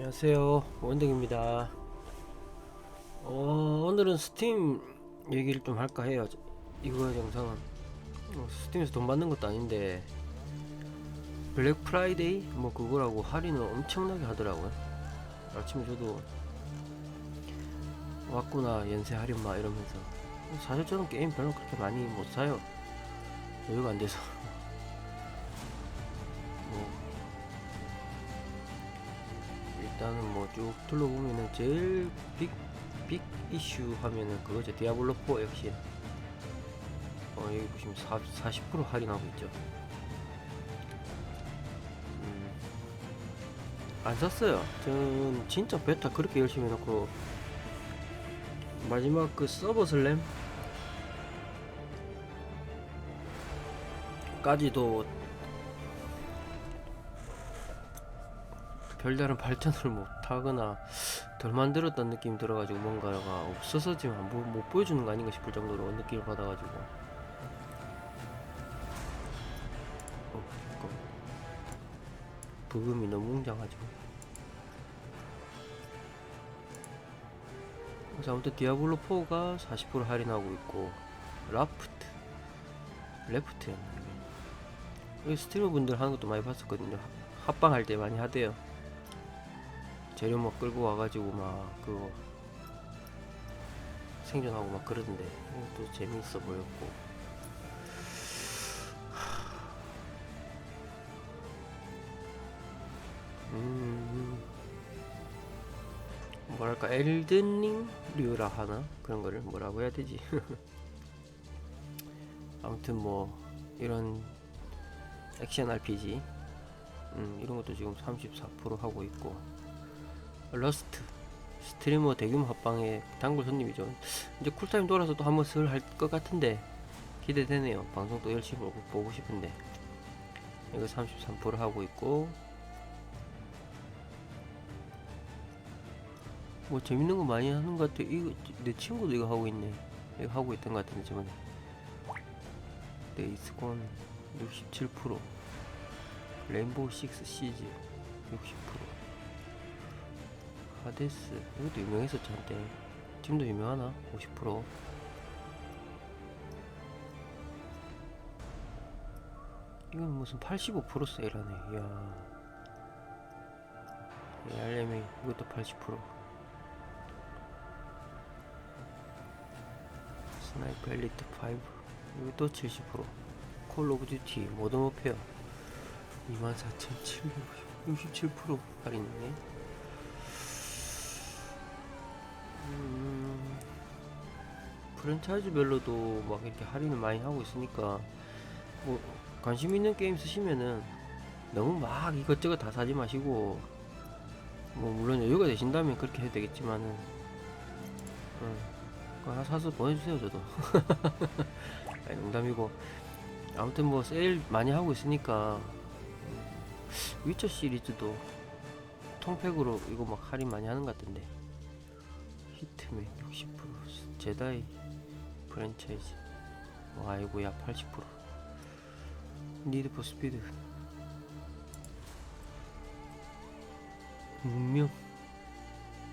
안녕하세요. 원등입니다. 어, 오늘은 스팀 얘기를 좀 할까 해요. 이거 영상은. 어, 스팀에서 돈 받는 것도 아닌데 블랙 프라이데이? 뭐 그거라고 할인을 엄청나게 하더라고요. 아침에 저도 왔구나 연세 할인 막 이러면서. 사실 저는 게임 별로 그렇게 많이 못 사요. 여유가 안 돼서 일단은 뭐 쭉 둘러보면은 제일 빅, 빅 이슈 하면은 그거죠. 디아블로 4 역시. 어, 여기 보시면 4, 40% 할인하고 있죠. 음, 안 샀어요. 전 진짜 베타 그렇게 열심히 해놓고 마지막 그 서버 슬램 까지도 별다른 발전을 못하거나 덜 만들었다는 느낌이 들어가지고 뭔가가 없어서 지금 안 보, 못 보여주는 거 아닌가 싶을 정도로 느낌을 받아가지고. 어, 잠깐. 부금이 너무 웅장하죠. 그래서 아무튼 디아블로 4가 40% 할인하고 있고 라프트 레프트였나 이게 스트리머 분들 하는 것도 많이 봤었거든요. 합방 할 때 많이 하대요 재료 막 끌고 와가지고 막 그거 생존하고 막 그러던데 또 재미있어 보였고. 음. 뭐랄까 엘든링류라 하나? 그런 거를 뭐라고 해야 되지? 아무튼 뭐 이런 액션 RPG 음, 이런 것도 지금 34% 하고 있고 러스트 스트리머 대규모 합방에 단골 손님이죠. 이제 쿨타임 돌아서 또 한번 슬 할 것 같은데 기대되네요. 방송 또 열심히 보고, 보고 싶은데 이거 33% 하고 있고 뭐 재밌는 거 많이 하는 것 같아. 이거 내 친구도 이거 하고 있네. 이거 하고 있던 것 같은데 저번에 데이스콘 67% 레인보우 식스 시즈 60% 하데스 이것도 유명했었죠 한때 지금도 유명하나? 50% 이건 무슨 85% 세일하네. 이야. ARM이 이것도 80% 스나이퍼 엘리트 5 이것도 70%콜 오브 듀티 모던 워페어. 24,767% 할인이네 프랜차이즈별로도 막 이렇게 할인을 많이 하고 있으니까 뭐 관심 있는 게임 쓰시면은 너무 막 이것저것 다 사지 마시고 뭐 물론 여유가 되신다면 그렇게 해도 되겠지만은 음, 하나 사서 보내주세요 저도. 아니 농담이고. 아무튼 뭐 세일 많이 하고 있으니까 음, 위쳐 시리즈도 통팩으로 이거 막 할인 많이 하는 것 같던데. 히트맨 60% 제다이 프랜차이즈. 와 아이고야 80% 니드 포 스피드. 문명.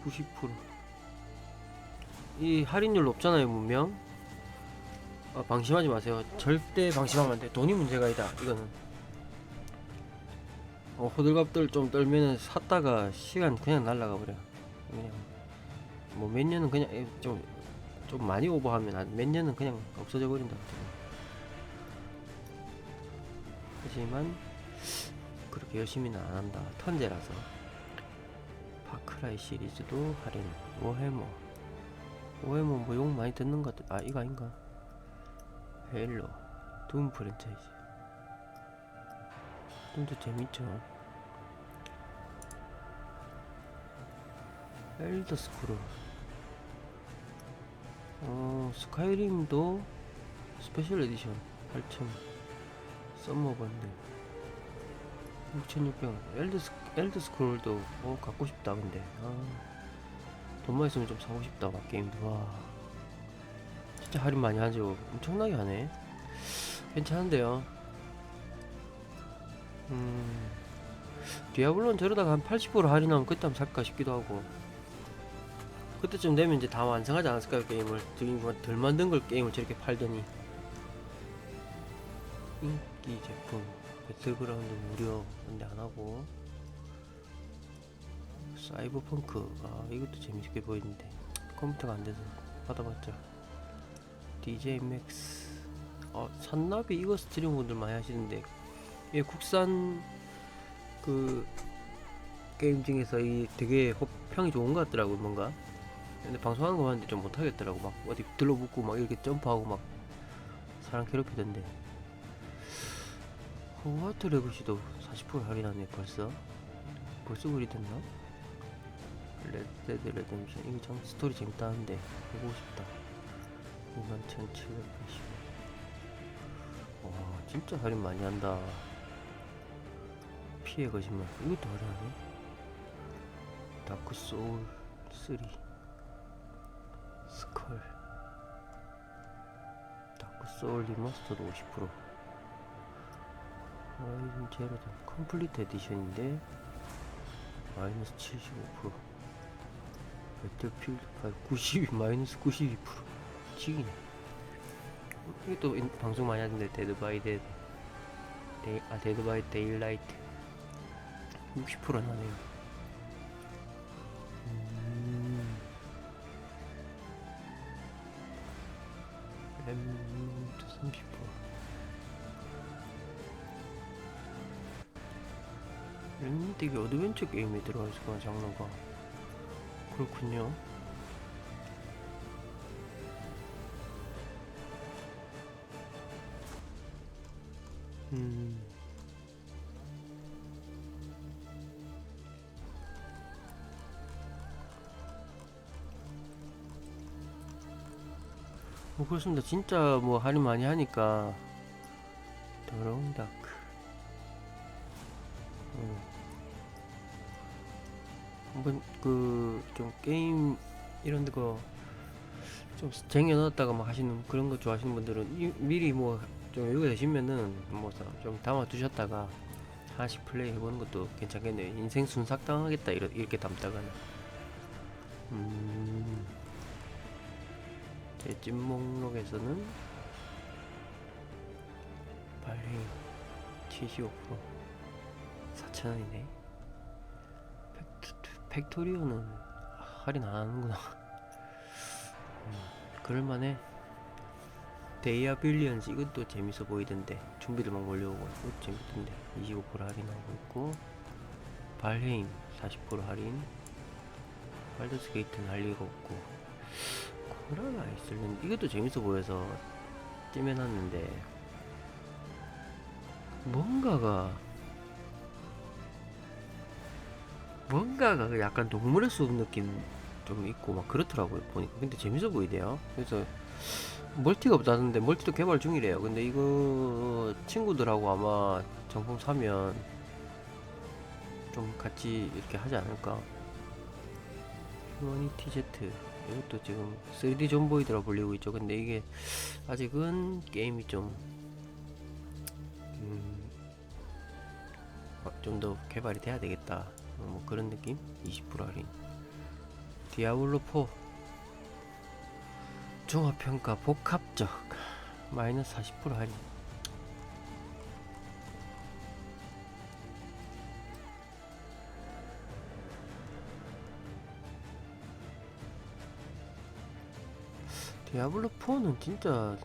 90%이 할인율 높잖아요 문명. 아, 방심하지 마세요. 절대 방심하면 안돼. 돈이 문제가 아니다 이거는. 어, 호들갑들 좀 떨면은 샀다가 시간 그냥 날라가 버려. 그냥 뭐 몇 년은 그냥 좀, 좀 많이 오버하면 한몇 년은 그냥 없어져 버린다. 하지만 그렇게 열심히는 안 한다. 턴제라서. 파크라이 시리즈도 할인. 워해머. 워해머 뭐 욕 많이 듣는 것 같아. 아 이거 아닌가? 헬로. 둠 프랜차이즈. 둠도 재밌죠. 엘더 스크롤 어 스카이림도 스페셜 에디션 8,000 썸머 번들. 6,600원. 엘더, 스, 엘더 스크롤도 어 갖고 싶다 근데. 아, 돈만 있으면 좀 사고 싶다 막 게임도. 와. 진짜 할인 많이 하죠. 엄청나게 하네. 괜찮은데요. 음 디아블로는 저러다가 한 80% 할인하면 그때 한번 살까 싶기도 하고 그때쯤 되면 이제 다 완성하지 않았을까요? 게임을 지금 뭐덜 만든 걸 게임을 저렇게 팔더니. 인기 제품 배틀그라운드 무료 근데 안 하고. 사이버펑크 아 이것도 재밌게 보이는데 컴퓨터가 안 돼서 받아봤자. DJ 맥스. 아 산나비 이거 스트리머 분들 많이 하시는데. 이 국산 그 게임 중에서 이 되게 호평이 좋은 것 같더라고 뭔가 근데 방송하는 거 봤는데 좀 못하겠더라고. 막 어디 들러붙고 막 이렇게 점프하고 막 사람 괴롭히던데. 호와트 레고시도 40% 할인하네 벌써. 벌써 그리 됐나? 레드데드 레뎀션. 이거 참 스토리 재밌다는데. 해보고 싶다. 21,780원 와 진짜 할인 많이 한다. 피해 거짓말. 이것도 할인하네? 다크 소울 3 소울 리마스터도 50% 라이즌 제로다. 컴플리트 에디션인데 마이너스 75% 배틀필드 5 92 마이너스 92% 지기네. 이게 또 인- 방송 많이 하던데 데드 바이 데드 데이, 아 데드 바이 데일라이트. 60% 나네요 램드 30% 램드 이게 어드벤처 게임에 들어가 있었구나 장르가 그렇군요 음. 뭐 그렇습니다. 진짜 뭐 할인 많이 하니까 더러운 다크. 음. 한번 그 좀 게임 이런 데거 좀 쟁여놨다가 막 하시는 그런 거 좋아하시는 분들은 이- 미리 뭐 좀 여유가 되시면은 뭐 좀 담아 두셨다가 하나씩 플레이 해보는 것도 괜찮겠네요. 인생 순삭 당하겠다 이렇게 담다가는. 음. 제찐 목록에서는 발행 75% 4,000원이네. 팩토 리오는 할인 안 하는구나. 음, 그럴만해. 데이아 빌리언즈 이것도 재밌어 보이던데 준비를 막 몰려오고 이것도 재밌던데 25% 할인하고 있고 발헤임 40% 할인 발더스 게이트는 할 리가 없고 코라가 있을는데 이것도 재밌어 보여서 찜해놨는데 뭔가가 뭔가가 그 약간 동물의 숲 느낌 좀 있고 막 그렇더라고요 보니까. 근데 재밌어 보이대요. 그래서 멀티가 없다는데 멀티도 개발 중이래요. 근데 이거 친구들하고 아마 정품 사면 좀 같이 이렇게 하지 않을까? 휴머니티 제트 이것도 지금 3D 존보이드라 불리고 있죠. 근데 이게 아직은 게임이 좀 음, 어, 좀더 개발이 돼야 되겠다. 어, 뭐 그런 느낌? 20% 할인. 디아블로 4 종합평가 복합적. 마이너스 40% 할인 디아블로 4는 진짜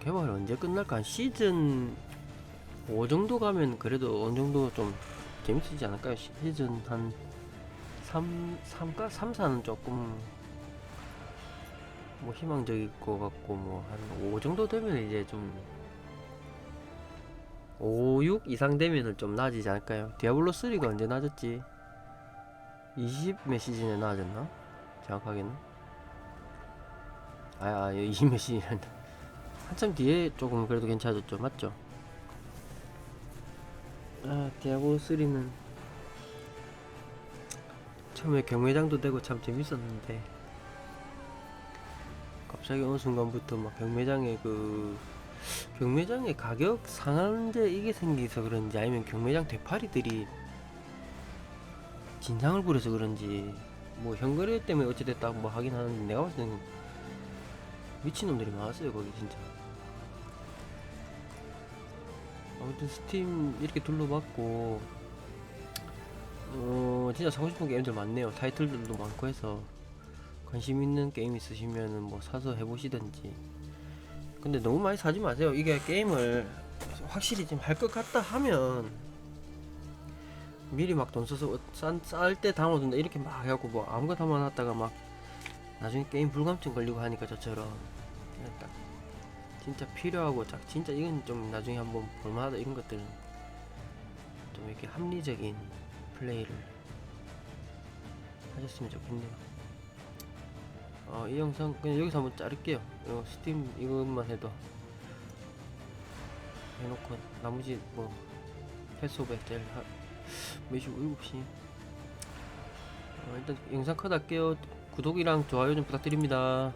개발 언제 끝날까 한 시즌 5 정도 가면 그래도 어느 정도 좀 재밌어지지 않을까요? 시즌 한 3, 3가 3, 4는 조금 뭐 희망적일 것 같고 뭐 한 5 정도 되면 이제 좀 5, 6 이상 되면은 좀 나아지지 않을까요? 디아블로 3가 언제 나아졌지? 20 몇 시즌에 나아졌나? 정확하게는 아, 아 20몇 시즌이란다 한참 뒤에 조금 그래도 괜찮아졌죠 맞죠? 아 디아블로 3는 처음에 경매장도 되고 참 재밌었는데 갑자기 어느 순간부터 막 경매장에 그 경매장에 가격 상한제 이게 생기서 그런지 아니면 경매장 되파리들이 진상을 부려서 그런지 뭐 현거래 때문에 어찌됐다 뭐 하긴 하는데 내가 봤을 때는 미친놈들이 많았어요 거기 진짜. 아무튼 스팀 이렇게 둘러봤고 어 진짜 사고 싶은 게임들 많네요. 타이틀들도 많고 해서 관심 있는 게임 있으시면은 뭐 사서 해보시든지. 근데 너무 많이 사지 마세요. 이게 게임을 확실히 좀할것 같다 하면 미리 막 돈 써서 쌀 때 담아둔다 이렇게 막 해갖고 뭐 아무거나 담아놨다가 막 나중에 게임 불감증 걸리고 하니까 저처럼 딱 진짜 필요하고 딱 진짜 이건 좀 나중에 한번 볼만하다 이런 것들은 좀 이렇게 합리적인 플레이를 하셨으면 좋겠네요. 어, 이 영상 그냥 여기서 한번 자를게요. 어, 스팀 이것만 해도 해놓고 나머지 뭐 패스오브 될 하, 몇 시 7시 어, 일단 영상 컷 할게요. 구독이랑 좋아요 좀 부탁드립니다.